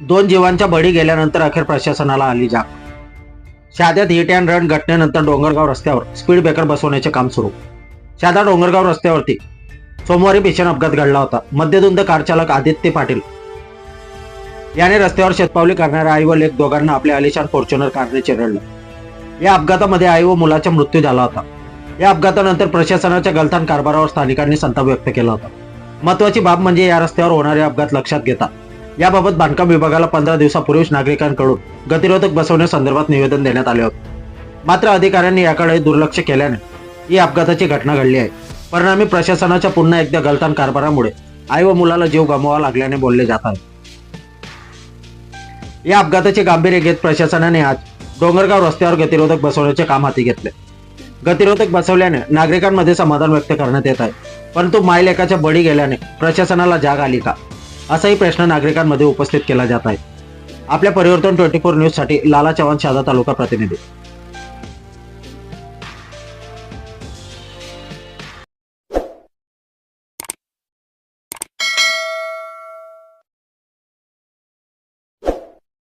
दोन जीवांच्या बळी गेल्यानंतर अखेर प्रशासनाला आली जाग. शाद्यात हिट अँड रन घटनेनंतर डोंगरगाव रस्त्यावर स्पीड ब्रेकर बसवण्याचे काम सुरू. शादा डोंगरगाव रस्त्यावरती सोमवारी भीषण अपघात घडला होता. मध्यधुंद कार चालक आदित्य पाटील याने रस्त्यावर शेतपावली करणाऱ्या आई व लेख दोघांना आपल्या अलिशान फॉर्च्युनर कारने चिरडलं. या अपघातामध्ये आई व मुलाचा मृत्यू झाला होता. या अपघातानंतर प्रशासनाच्या गलथान कारभारावर स्थानिकांनी संताप व्यक्त केला होता. महत्वाची बाब म्हणजे या रस्त्यावर होणारे अपघात लक्षात घेता. याबाबत बांधकाम विभागाला पंधरा दिवसापूर्वीच नागरिकांकडून गतिरोधक बसवण्यासंदर्भात निवेदन देण्यात आले होते. मात्र अधिकाऱ्यांनी याकडे दुर्लक्ष केल्याने ही अपघाताची घटना घडली आहे. परिणामी प्रशासनाच्या पुन्हा एकदा गलतान कारभारामुळे आई व मुलाला जीव गमवावा लागल्याने बोलले जात आहे. या अपघाताचे गांभीर्य घेत प्रशासनाने आज डोंगरगाव रस्त्यावर गतिरोधक बसवण्याचे काम हाती घेतले. गतिरोधक बसवल्याने नागरिकांमध्ये समाधान व्यक्त करण्यात येत आहे. परंतु मायलेकाच्या बळी गेल्याने प्रशासनाला जाग आली का? असाही प्रश्न नागरिकांमध्ये उपस्थित केला जात आहे. आपल्या परिवर्तन ट्वेंटी फोर न्यूजसाठी लाला चव्हाण शादा तालुका प्रतिनिधी.